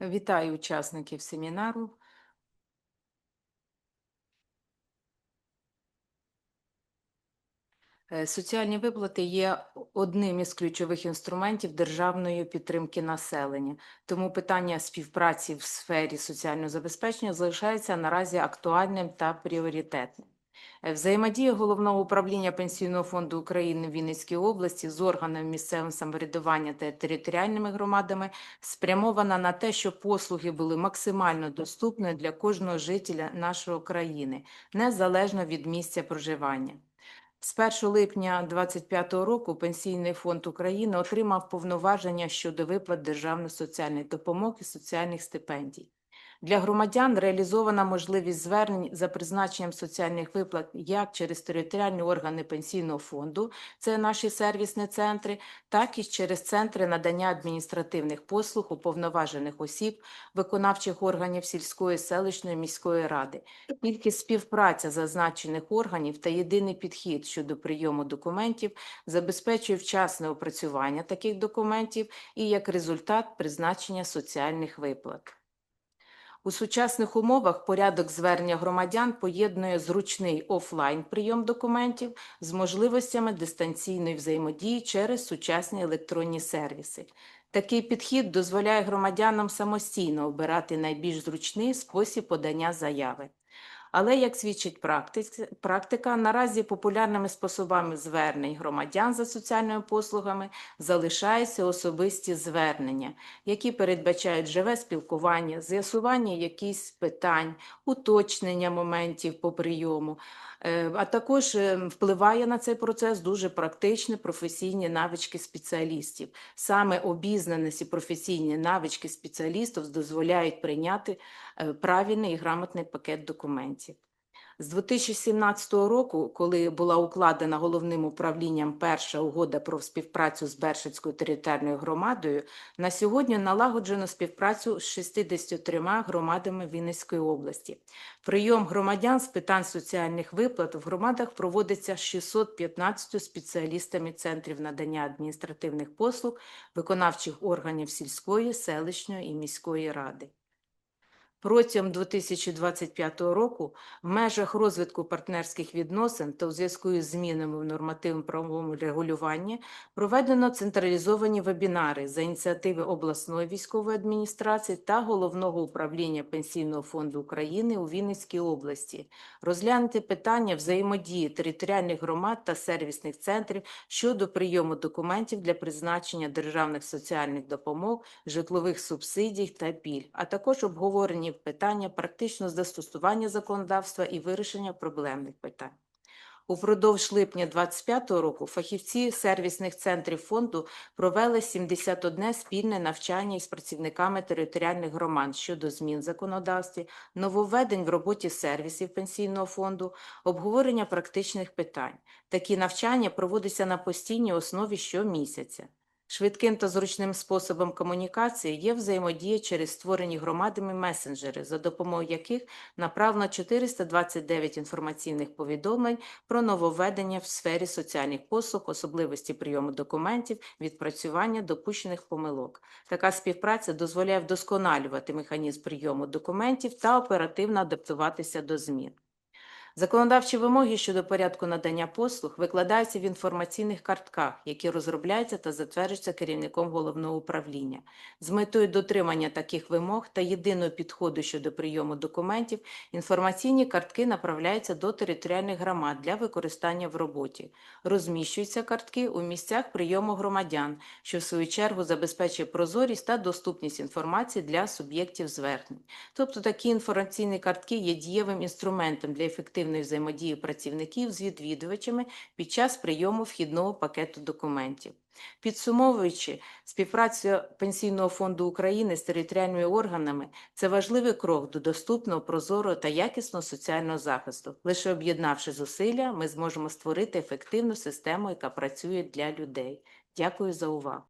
Вітаю учасників семінару. Е, Соціальні виплати є одним із ключових інструментів державної підтримки населення, тому питання співпраці в сфері соціального забезпечення залишається наразі актуальним та пріоритетним. Е, Взаємодія Головного управління Пенсійного фонду України в Вінницькій області з органами місцевого самоврядування та територіальними громадами спрямована на те, щоб послуги були максимально доступні для кожного жителя нашої країни, незалежно від місця проживання. З 1 липня 2025 року Пенсійний фонд України отримав повноваження щодо виплат державної соціальної допомоги і соціальних стипендій. Для громадян реалізована можливість звернень за призначенням соціальних виплат як через територіальні органи пенсійного фонду, це наші сервісні центри, так і через центри надання адміністративних послуг уповноважених осіб, виконавчих органів сільської, селищної, міської ради. Тільки співпраця зазначених органів та єдиний підхід щодо прийому документів забезпечує вчасне опрацювання таких документів і як результат призначення соціальних виплат. У сучасних умовах порядок звернення громадян поєднує зручний офлайн прийом документів з можливостями дистанційної взаємодії через сучасні електронні сервіси. Такий підхід дозволяє громадянам самостійно обирати найбільш зручний спосіб подання заяви. Але, як свідчить практика, практика, наразі популярними способами звернень громадян за соціальними послугами залишаються особисті звернення, які передбачають живе спілкування, з'ясування якихось питань, уточнення моментів по прийому, а також е, впливає на цей процес дуже практичні професійні навички спеціалістів. Саме обізнаність і професійні навички спеціалістів дозволяють прийняти е, правильний і грамотний пакет документів. З 2017 року, коли була укладена головним управлінням перша угода про співпрацю з Бершицькою територіальною громадою, на сьогодні налагоджено співпрацю з 63 громадами Вінницької області. Прийом громадян з питань соціальних виплат в громадах проводиться 615 спеціалістами центрів надання адміністративних послуг, виконавчих органів сільської, селищної і міської ради. Протягом 2025 року в межах розвитку партнерських відносин та у зв'язку із змінами в нормативно-правовому регулюванні проведено централізовані вебінари за ініціативи обласної військової адміністрації та Головного управління Пенсійного фонду України у Вінницькій області. Розглянути питання взаємодії територіальних громад та сервісних центрів щодо прийому документів для призначення державних соціальних допомог, житлових субсидій та пільг, а також обговорені питання практичного застосування законодавства і вирішення проблемних питань. Упродовж липня 2025 року фахівці сервісних центрів фонду провели 71 спільне навчання із працівниками територіальних громад щодо змін в законодавстві, нововведень в роботі сервісів пенсійного фонду, обговорення практичних питань. Такі навчання проводяться на постійній основі щомісяця. Швидким та зручним способом комунікації є взаємодія через створені громадами месенджери, за допомогою яких направлено 429 інформаційних повідомлень про нововведення в сфері соціальних послуг, особливості прийому документів, відпрацювання допущених помилок. Така співпраця дозволяє вдосконалювати механізм прийому документів та оперативно адаптуватися до змін. Законодавчі вимоги щодо порядку надання послуг викладаються в інформаційних картках, які розробляються та затверджуються керівником головного управління. З метою дотримання таких вимог та єдиного підходу щодо прийому документів, інформаційні картки направляються до територіальних громад для використання в роботі. Розміщуються картки у місцях прийому громадян, що в свою чергу забезпечує прозорість та доступність інформації для суб'єктів звернень. Тобто такі інформаційні картки є дієвим інструментом для ефективної взаємодії працівників з відвідувачами під час прийому вхідного пакету документів. Підсумовуючи, співпраця Пенсійного фонду України з територіальними органами це важливий крок до доступного, прозорого та якісного соціального захисту. Лише об'єднавши зусилля, ми зможемо створити ефективну систему, яка працює для людей. Дякую за увагу.